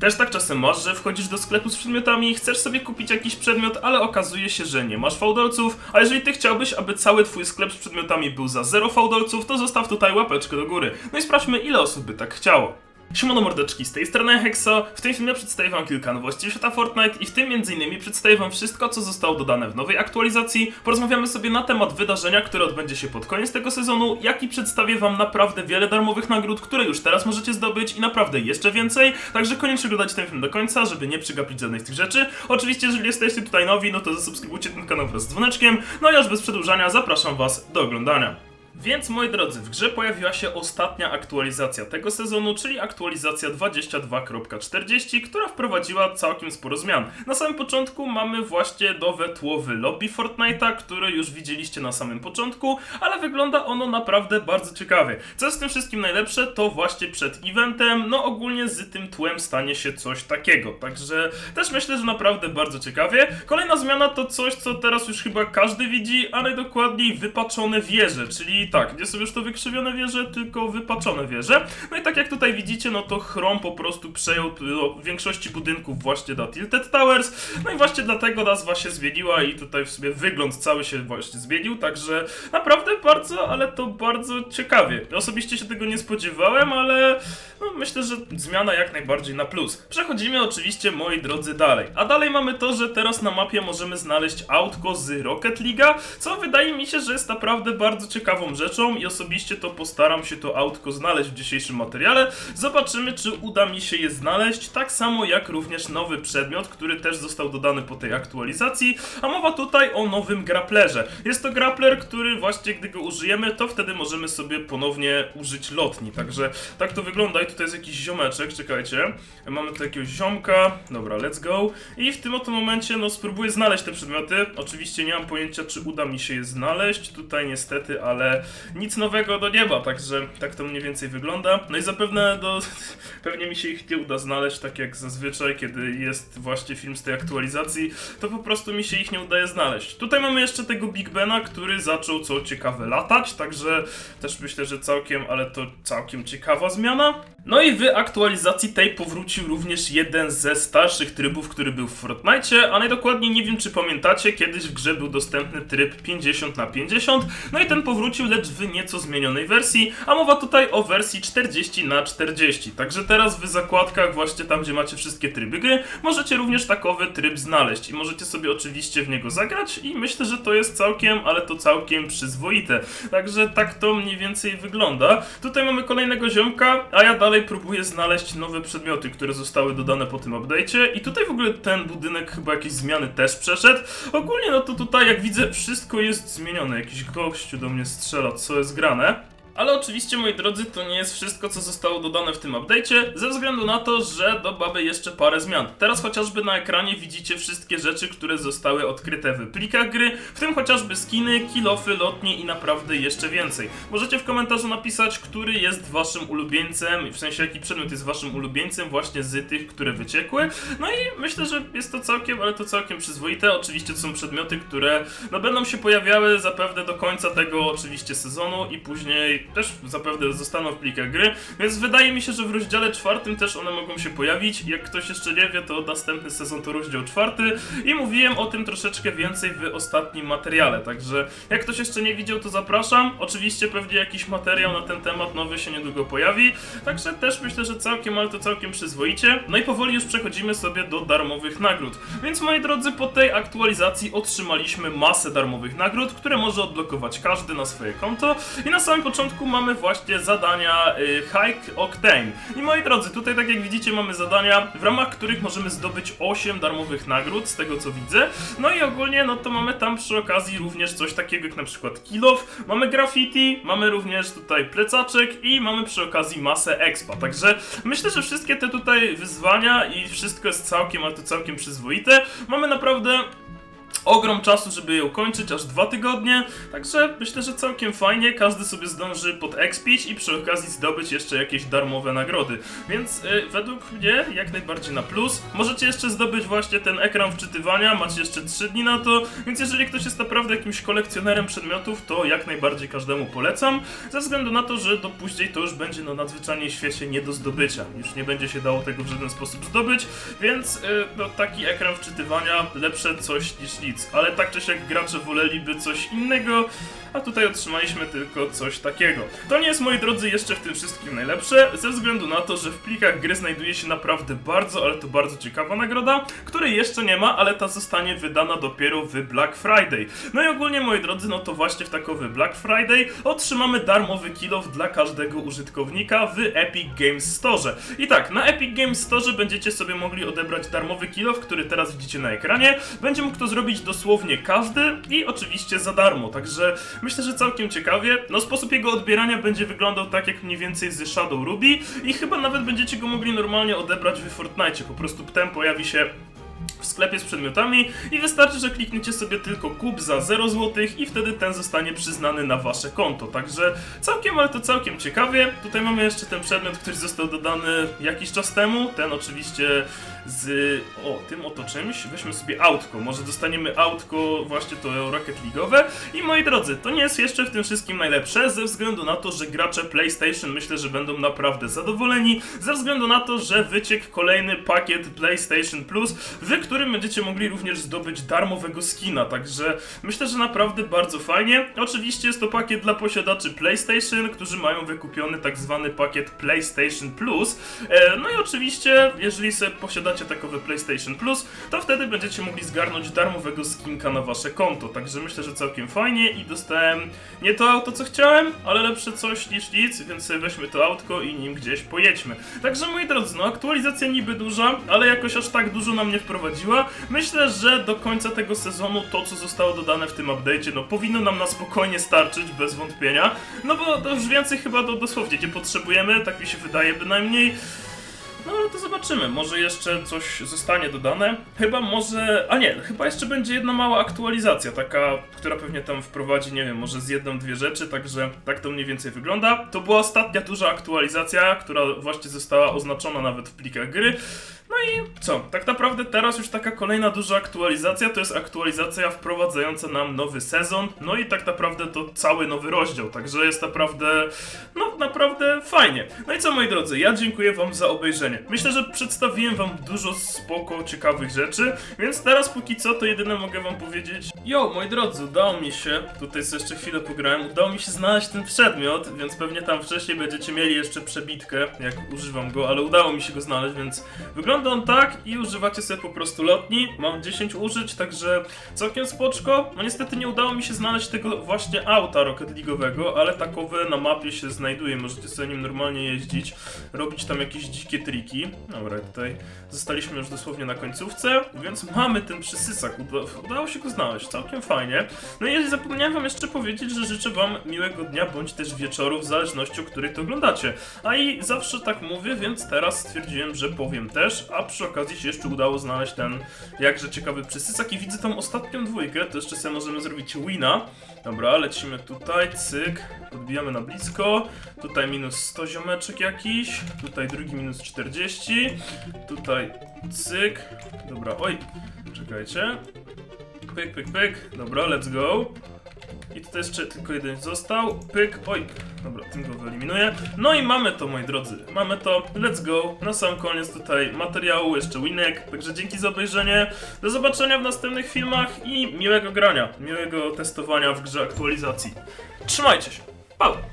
Też tak czasem masz, że wchodzisz do sklepu z przedmiotami i chcesz sobie kupić jakiś przedmiot, ale okazuje się, że nie masz fałdolców, a jeżeli ty chciałbyś, aby cały twój sklep z przedmiotami był za zero fałdolców, to zostaw tutaj łapeczkę do góry. No i sprawdźmy, ile osób by tak chciało. Siemano mordeczki, z tej strony Hexo. W tym filmie przedstawię wam kilka nowości świata Fortnite i w tym m.in. przedstawię wam wszystko, co zostało dodane w nowej aktualizacji. Porozmawiamy sobie na temat wydarzenia, które odbędzie się pod koniec tego sezonu, jak i przedstawię wam naprawdę wiele darmowych nagród, które już teraz możecie zdobyć i naprawdę jeszcze więcej. Także koniecznie oglądajcie ten film do końca, żeby nie przegapić żadnej z tych rzeczy. Oczywiście, jeżeli jesteście tutaj nowi, no to zasubskrybujcie ten kanał wraz z dzwoneczkiem. No i już bez przedłużania zapraszam was do oglądania. Więc moi drodzy, w grze pojawiła się ostatnia aktualizacja tego sezonu, czyli aktualizacja 22.40, która wprowadziła całkiem sporo zmian. Na samym początku mamy właśnie nowe tło w lobby Fortnite'a, które już widzieliście na samym początku, ale wygląda ono naprawdę bardzo ciekawie. Co jest z tym wszystkim najlepsze, to właśnie przed eventem, no ogólnie z tym tłem stanie się coś takiego. Także też myślę, że naprawdę bardzo ciekawie. Kolejna zmiana to coś, co teraz już chyba każdy widzi, a najdokładniej wypaczone wieże, czyli tak, nie są już to wykrzywione wieże, tylko wypaczone wieże. No i tak jak tutaj widzicie, no to Chrome po prostu przejął no, większości budynków właśnie da Tilted Towers, no i właśnie dlatego nazwa się zmieniła i tutaj w sobie wygląd cały się właśnie zmienił, także naprawdę bardzo, ale to bardzo ciekawie. Osobiście się tego nie spodziewałem, ale no, myślę, że zmiana jak najbardziej na plus. Przechodzimy oczywiście, moi drodzy, dalej. A dalej mamy to, że teraz na mapie możemy znaleźć autko z Rocket League'a, co wydaje mi się, że jest naprawdę bardzo ciekawą rzeczą i osobiście to postaram się to autko znaleźć w dzisiejszym materiale. Zobaczymy, czy uda mi się je znaleźć, tak samo jak również nowy przedmiot, który też został dodany po tej aktualizacji, a mowa tutaj o nowym grapplerze. Jest to grappler, który właśnie gdy go użyjemy, to wtedy możemy sobie ponownie użyć lotni, także tak to wygląda i tutaj jest jakiś ziomeczek, czekajcie. Mamy tu jakiegoś ziomka, dobra, let's go. I w tym oto momencie, no spróbuję znaleźć te przedmioty. Oczywiście nie mam pojęcia, czy uda mi się je znaleźć, tutaj niestety, ale nic nowego do nieba, także tak to mniej więcej wygląda. No i zapewne do, pewnie mi się ich nie uda znaleźć, tak jak zazwyczaj, kiedy jest właśnie film z tej aktualizacji, to po prostu mi się ich nie udaje znaleźć. Tutaj mamy jeszcze tego Big Bena, który zaczął co ciekawe latać, także też myślę, że całkiem, ale to całkiem ciekawa zmiana. No i w aktualizacji tej powrócił również jeden ze starszych trybów, który był w Fortnite, a najdokładniej nie wiem czy pamiętacie, kiedyś w grze był dostępny tryb 50 na 50, no i ten powrócił, lecz w nieco zmienionej wersji, a mowa tutaj o wersji 40 na 40. Także teraz w zakładkach, właśnie tam gdzie macie wszystkie tryby gry, możecie również takowy tryb znaleźć i możecie sobie oczywiście w niego zagrać i myślę, że to jest całkiem, ale to całkiem przyzwoite. Także tak to mniej więcej wygląda. Tutaj mamy kolejnego ziomka, a ja dalej próbuję znaleźć nowe przedmioty, które zostały dodane po tym update'cie i tutaj w ogóle ten budynek chyba jakieś zmiany też przeszedł. Ogólnie no to tutaj jak widzę wszystko jest zmienione. Jakiś gościu do mnie strzela, co jest grane. Ale oczywiście, moi drodzy, to nie jest wszystko, co zostało dodane w tym update'cie, ze względu na to, że dobawy jeszcze parę zmian. Teraz chociażby na ekranie widzicie wszystkie rzeczy, które zostały odkryte w plikach gry, w tym chociażby skiny, kilofy, lotnie i naprawdę jeszcze więcej. Możecie w komentarzu napisać, który jest waszym ulubieńcem, w sensie jaki przedmiot jest waszym ulubieńcem właśnie z tych, które wyciekły. No i myślę, że jest to całkiem, ale to całkiem przyzwoite. Oczywiście to są przedmioty, które no, będą się pojawiały zapewne do końca tego oczywiście sezonu i później też zapewne zostaną w plikach gry, więc wydaje mi się, że w rozdziale czwartym też one mogą się pojawić. Jak ktoś jeszcze nie wie, to następny sezon to rozdział czwarty i mówiłem o tym troszeczkę więcej w ostatnim materiale, także jak ktoś jeszcze nie widział, to zapraszam. Oczywiście pewnie jakiś materiał na ten temat nowy się niedługo pojawi, także też myślę, że całkiem, ale to całkiem przyzwoicie. No i powoli już przechodzimy sobie do darmowych nagród. Więc moi drodzy, po tej aktualizacji otrzymaliśmy masę darmowych nagród, które może odblokować każdy na swoje konto i na samym początku mamy właśnie zadania y, Hike Octane. I moi drodzy, tutaj tak jak widzicie mamy zadania, w ramach których możemy zdobyć 8 darmowych nagród, z tego co widzę. No i ogólnie, no to mamy tam przy okazji również coś takiego jak na przykład kilof, mamy graffiti, mamy również tutaj plecaczek i mamy przy okazji masę expa. Także myślę, że wszystkie te tutaj wyzwania i wszystko jest całkiem, ale to całkiem przyzwoite. Mamy naprawdę ogrom czasu, żeby je ukończyć, aż dwa tygodnie, także myślę, że całkiem fajnie, każdy sobie zdąży podekspić i przy okazji zdobyć jeszcze jakieś darmowe nagrody, więc y, według mnie jak najbardziej na plus. Możecie jeszcze zdobyć właśnie ten ekran wczytywania, macie jeszcze 3 dni na to, więc jeżeli ktoś jest naprawdę jakimś kolekcjonerem przedmiotów, to jak najbardziej każdemu polecam, ze względu na to, że do później to już będzie no nadzwyczajnie świecie nie do zdobycia, już nie będzie się dało tego w żaden sposób zdobyć, więc y, no, taki ekran wczytywania lepsze coś niż nic, ale tak czy siak gracze woleliby coś innego, a tutaj otrzymaliśmy tylko coś takiego. To nie jest, moi drodzy, jeszcze w tym wszystkim najlepsze, ze względu na to, że w plikach gry znajduje się naprawdę bardzo, ale to bardzo ciekawa nagroda, której jeszcze nie ma, ale ta zostanie wydana dopiero w Black Friday. No i ogólnie, moi drodzy, no to właśnie w takowy Black Friday otrzymamy darmowy kill-off dla każdego użytkownika w Epic Games Store. I tak, na Epic Games Store będziecie sobie mogli odebrać darmowy kill-off, który teraz widzicie na ekranie. Będzie mógł to zrobić dosłownie każdy i oczywiście za darmo, także myślę, że całkiem ciekawie. No sposób jego odbierania będzie wyglądał tak jak mniej więcej z Shadow Ruby i chyba nawet będziecie go mogli normalnie odebrać w Fortnite. Po prostu ptem pojawi się w sklepie z przedmiotami i wystarczy, że klikniecie sobie tylko kup za 0 zł i wtedy ten zostanie przyznany na wasze konto. Także całkiem, ale to całkiem ciekawie. Tutaj mamy jeszcze ten przedmiot, który został dodany jakiś czas temu. Ten oczywiście z o tym oto czymś. Weźmy sobie autko. Może dostaniemy autko właśnie to Rocket League'owe. I moi drodzy, to nie jest jeszcze w tym wszystkim najlepsze, ze względu na to, że gracze PlayStation myślę, że będą naprawdę zadowoleni, ze względu na to, że wyciekł kolejny pakiet PlayStation Plus, w którym będziecie mogli również zdobyć darmowego skina, także myślę, że naprawdę bardzo fajnie. Oczywiście jest to pakiet dla posiadaczy PlayStation, którzy mają wykupiony tak zwany pakiet PlayStation Plus. E, no i oczywiście, jeżeli sobie posiadacie takowe PlayStation Plus, to wtedy będziecie mogli zgarnąć darmowego skinka na wasze konto, także myślę, że całkiem fajnie i dostałem nie to auto, co chciałem, ale lepsze coś niż nic, więc weźmy to autko i nim gdzieś pojedźmy. Także moi drodzy, no aktualizacja niby duża, ale jakoś aż tak dużo nam nie wprowadziła. Myślę, że do końca tego sezonu to, co zostało dodane w tym update'cie, no powinno nam na spokojnie starczyć, bez wątpienia. No bo już więcej chyba do, dosłownie nie potrzebujemy, tak mi się wydaje bynajmniej. No ale to zobaczymy, może jeszcze coś zostanie dodane. Chyba może. A nie, chyba jeszcze będzie jedna mała aktualizacja, taka, która pewnie tam wprowadzi, nie wiem, może z jedną, dwie rzeczy, także tak to mniej więcej wygląda. To była ostatnia duża aktualizacja, która właśnie została oznaczona nawet w plikach gry. No i co? Tak naprawdę teraz już taka kolejna duża aktualizacja to jest aktualizacja wprowadzająca nam nowy sezon. No i tak naprawdę to cały nowy rozdział, także jest naprawdę, no naprawdę fajnie. No i co moi drodzy, ja dziękuję wam za obejrzenie. Myślę, że przedstawiłem wam dużo spoko, ciekawych rzeczy, więc teraz póki co to jedyne mogę wam powiedzieć. Jo, moi drodzy, udało mi się, tutaj sobie jeszcze chwilę pograłem, udało mi się znaleźć ten przedmiot, więc pewnie tam wcześniej będziecie mieli jeszcze przebitkę, jak używam go, ale udało mi się go znaleźć, więc wygląda on tak i używacie sobie po prostu lotni. Mam 10 użyć, także całkiem spoczko. No niestety nie udało mi się znaleźć tego właśnie auta Rocket League'owego, ale takowe na mapie się znajduje, możecie sobie nim normalnie jeździć, robić tam jakieś dzikie triki. Dobra, tutaj zostaliśmy już dosłownie na końcówce, więc mamy ten przysysak, Uda udało się go znaleźć, całkiem fajnie. No i zapomniałem wam jeszcze powiedzieć, że życzę wam miłego dnia, bądź też wieczoru, w zależności o której to oglądacie. A i zawsze tak mówię, więc teraz stwierdziłem, że powiem też, a przy okazji się jeszcze udało znaleźć ten jakże ciekawy przysysak i widzę tą ostatnią dwójkę, to jeszcze sobie możemy zrobić wina. Dobra, lecimy tutaj, cyk, podbijamy na blisko, tutaj minus 100 ziomeczek jakiś, tutaj drugi minus 40, tutaj cyk, dobra, oj, czekajcie, pyk, pyk, pyk, dobra, let's go. I tutaj jeszcze tylko jeden został. Pyk, oj. Dobra, tym go wyeliminuję. No i mamy to, moi drodzy. Mamy to. Let's go. Na sam koniec tutaj materiału, jeszcze winek. Także dzięki za obejrzenie. Do zobaczenia w następnych filmach i miłego grania. Miłego testowania w grze aktualizacji. Trzymajcie się. Pa!